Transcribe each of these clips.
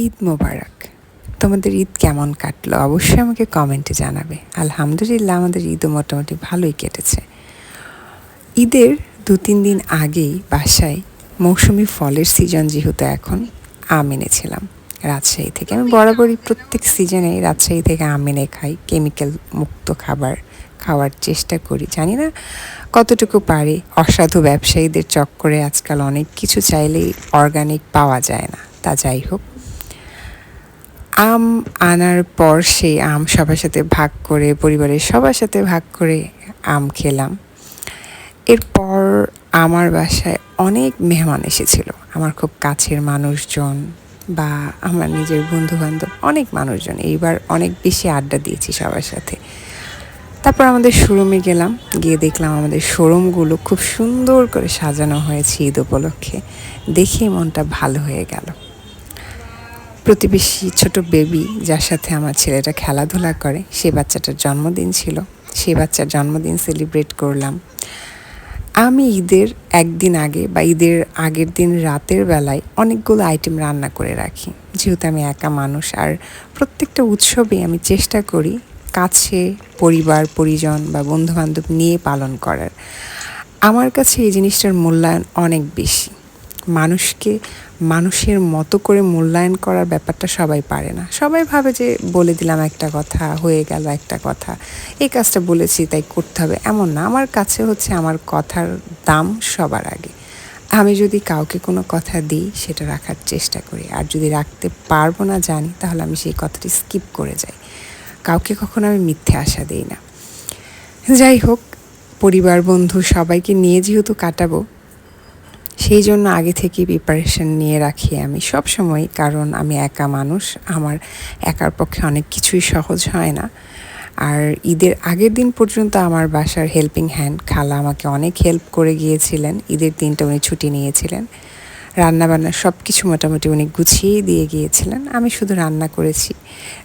ঈদ মোবারক। তোমাদের ঈদ কেমন কাটলো? অবশ্যই আমাকে কমেন্টে জানাবে। আলহামদুলিল্লাহ, আমাদের ঈদও মোটামুটি ভালোই কেটেছে। ঈদের দু তিন দিন আগেই বাসায় মৌসুমি ফলের সিজন যেহেতু এখন, আম এনেছিলাম। রাজশাহী থেকে। আমি বরাবরই প্রত্যেক সিজনে রাজশাহী থেকে আম এনে খাই। কেমিক্যাল মুক্ত খাবার খাওয়ার চেষ্টা করি। জানি না কতটুকু পারি। অসাধু ব্যবসায়ীদের চক্করে আজকাল অনেক কিছু চাইলেই অর্গানিক পাওয়া যায় না। তা যাই হোক আম আনার পর সেই আম সবার সাথে ভাগ করে, পরিবারের সবার সাথে ভাগ করে আম খেলাম। এরপর আমার বাসায় অনেক মেহমান এসেছিল। আমার খুব কাছের মানুষজন বা আমার নিজের বন্ধু বান্ধব অনেক মানুষজন। এইবার অনেক বেশি আড্ডা দিয়েছি সবার সাথে। তারপর আমাদের শোরুমে গেলাম। গিয়ে দেখলাম আমাদের শোরুমগুলো খুব সুন্দর করে সাজানো হয়েছে ঈদ উপলক্ষে। দেখেই মনটা ভালো হয়ে গেল। প্রতিবেশী ছোট বেবি যার সাথে আমার ছেলেটা খেলাধুলা করে, সে বাচ্চাটার জন্মদিন ছিল। সে বাচ্চার জন্মদিন সেলিব্রেট করলাম। আমি ঈদের একদিন আগে বা ঈদের আগের দিন রাতের বেলায় অনেকগুলো আইটেম রান্না করে রাখি। যেহেতু আমি একা মানুষ, আর প্রত্যেকটা উৎসবে আমি চেষ্টা করি কাছে পরিবার, পরিজন বা বন্ধুবান্ধব নিয়ে পালন করার। আমার কাছে এই জিনিসটার মূল্যায়ন অনেক বেশি। মানুষকে, মানুষের মতো করে মূল্যায়ন করার ব্যাপারটা সবাই পারে না। সবাই ভাবে যে বলে দিলাম একটা কথা, হয়ে গেল একটা কথা। এই কাজটা বলেছি, তাই করতে হবে। এমন না। আমার কাছে হচ্ছে আমার কথার দাম সবার আগে। আমি যদি কাউকে কোনো কথা দিই, সেটা রাখার চেষ্টা করি। আর যদি রাখতে পারব না জানি, তাহলে আমি সেই কথাটি স্কিপ করে যাই। কাউকে কখনো আমি মিথ্যে আশা দিই না। যাই হোক পরিবার বন্ধু সবাইকে নিয়ে যেহেতু কাটাবো সেই জন্য আগে থেকে প্রিপারেশন নিয়ে রাখি আমি। সব সময় কারণ আমি একা মানুষ, আমার একার পক্ষে অনেক কিছুই সহজ হয় না। আর ঈদের আগের দিন পর্যন্ত আমার বাসার হেল্পিং হ্যান্ড খালা আমাকে অনেক হেল্প করে গিয়েছিলেন। ঈদের দিনটা উনি ছুটি নিয়েছিলেন। রান্নাবান্না সব কিছু মোটামুটি উনি গুছিয়েই দিয়ে গিয়েছিলেন। আমি শুধু রান্না করেছি।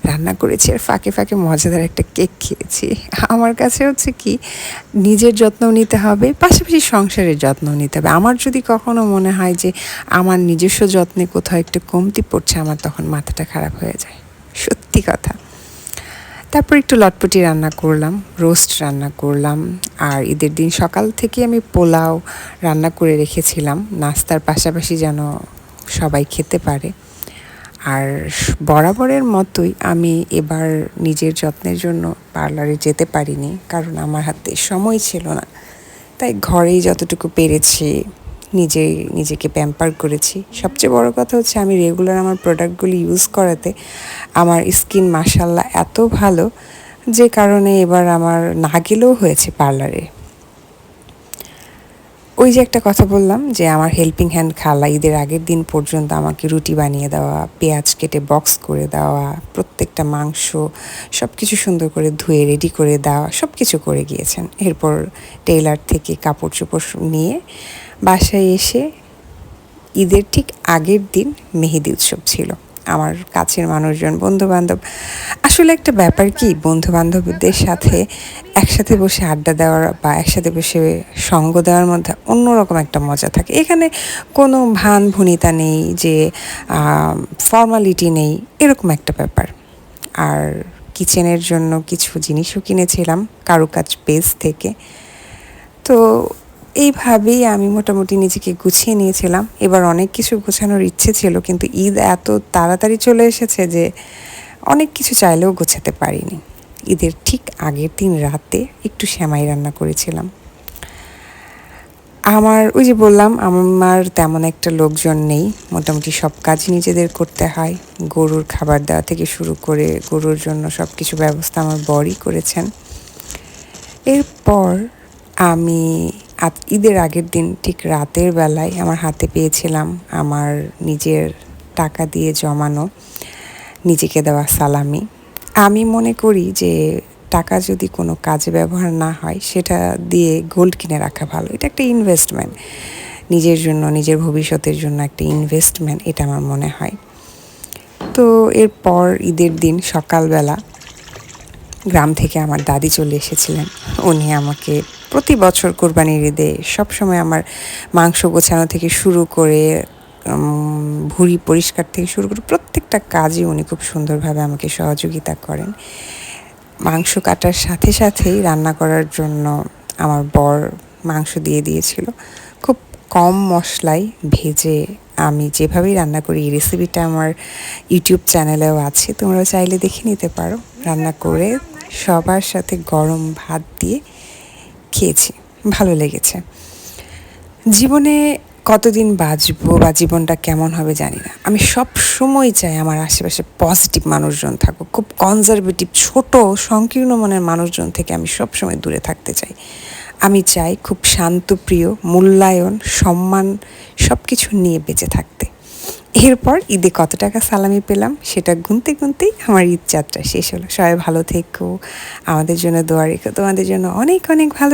রান্না করেছি আর ফাঁকে ফাঁকে মজাদার একটা কেক খেয়েছি। আমার কাছে হচ্ছে কি, নিজের যত্ন নিতে হবে, পাশাপাশি সংসারের যত্ন নিতে হবে। আমার যদি কখনো মনে হয় যে আমার নিজস্ব যত্নে কোথাও একটু কমতি পড়ছে, আমার তখন মাথাটা খারাপ হয়ে যায়। সত্যি কথা। তারপর একটু লটপটি রান্না করলাম, রোস্ট রান্না করলাম, আর ঈদের দিন সকাল থেকে আমি পোলাও রান্না করে রেখেছিলাম। নাস্তার পাশাপাশি যেন সবাই খেতে পারে। আর বরাবরের মতোই আমি এবার নিজের যত্নের জন্য পার্লারে যেতে পারিনি, কারণ আমার হাতে সময় ছিল না। তাই ঘরেই যতটুকু পেরেছি নিজে, নিজেকে প্যাম্পার করেছি। সবচেয়ে বড় কথা হচ্ছে আমি রেগুলার আমার প্রোডাক্টগুলি ইউজ করাতে আমার স্কিন মাসাল্লাহ এত ভালো যে কারণে এবার আমার না গেলেও হয়েছে পার্লারে ওই যে একটা কথা বললাম যে আমার হেল্পিং হ্যান্ড খালা ঈদের আগের দিন পর্যন্ত আমাকে রুটি বানিয়ে দেওয়া, পেঁয়াজ কেটে বক্স করে দেওয়া, প্রত্যেকটা মাংস সব কিছু সুন্দর করে ধুয়ে রেডি করে দেওয়া সব কিছু করে গিয়েছেন। এরপর টেইলার থেকে কাপড় চোপড় নিয়ে বাসায় এসে ঈদের ঠিক আগের দিন মেহেদি উৎসব ছিল। আমার কাছের মানুষজন বন্ধু বান্ধব আসলে একটা ব্যাপার কি বন্ধু বান্ধবদের সাথে একসাথে বসে আড্ডা দেওয়ার বা একসাথে বসে সঙ্গ দেওয়ার মধ্যে অন্যরকম একটা মজা থাকে। এখানে কোনো ভান ভুনিতা নেই যে ফর্মালিটি নেই, এরকম একটা ব্যাপার। আর কিচেনের জন্য কিছু জিনিসও কিনেছিলাম কারুকাজ পেজ থেকে। তো এইভাবেই আমি মোটামুটি নিজেকে গুছিয়ে নিয়েছিলাম। এবার অনেক কিছু গোছানোর ইচ্ছে ছিল, কিন্তু ঈদ এত তাড়াতাড়ি চলে এসেছে যে অনেক কিছু চাইলেও গোছাতে পারিনি। ঈদের ঠিক আগের দিন রাতে একটু শ্যামাই রান্না করেছিলাম। আমার, ওই যে বললাম, আমার তেমন একটা লোকজন নেই। মোটামুটি সব কাজ নিজেদের করতে হয়। গরুর খাবার দেওয়া থেকে শুরু করে গরুর জন্য সব কিছু ব্যবস্থা আমার বরই করেছেন। এরপর আমি ঈদের আগের দিন ঠিক রাতের বেলায় আমার হাতে পেয়েছিলাম আমার নিজের টাকা দিয়ে জমানো, নিজেকে দেওয়া সালামি। আমি মনে করি যে টাকা যদি কোনো কাজে ব্যবহার না হয়, সেটা দিয়ে গোল্ড কিনে রাখা ভালো। এটা একটা ইনভেস্টমেন্ট নিজের জন্য, নিজের ভবিষ্যতের জন্য একটা ইনভেস্টমেন্ট এটা আমার মনে হয়। তো এরপর ঈদের দিন সকালবেলা গ্রাম থেকে আমার দাদি চলে এসেছিলেন। উনি আমাকে প্রতি বছর কোরবানির ঈদে সবসময় আমার মাংস গোছানো থেকে শুরু করে ভুঁড়ি পরিষ্কার থেকে শুরু করে প্রত্যেকটা কাজই উনি খুব সুন্দরভাবে আমাকে সহযোগিতা করেন। মাংস কাটার সাথে সাথেই রান্না করার জন্য আমার বর মাংস দিয়ে দিয়েছিল। খুব কম মশলায় ভেজে আমি যেভাবেই রান্না করি, এই রেসিপিটা আমার ইউটিউব চ্যানেলেও আছে তোমরা চাইলে দেখে নিতে পারো। রান্না করে সবার সাথে গরম ভাত দিয়ে খেয়েছি, ভালো লেগেছে। জীবনে কতদিন বাঁচবো বা জীবনটা কেমন হবে জানি না। আমি সব সময় চাই আমার আশেপাশে পজিটিভ মানুষজন থাকুক, খুব কনজারভেটিভ ছোট, সংকীর্ণ মনের মানুষজন থেকে আমি সব সময় দূরে থাকতে চাই। আমি চাই খুব শান্তপ্রিয় মূল্যায়ন, সম্মান সব কিছু নিয়ে বেঁচে থাকতে। এরপর ঈদে কত টাকা সালামি পেলাম সেটা গুনতে গুনতেই আমার ঈদ যাত্রা শেষ হলো। সবাই ভালো থেকো। আমাদের জন্য দোয়া রেখো। তোমাদের জন্য অনেক অনেক ভালো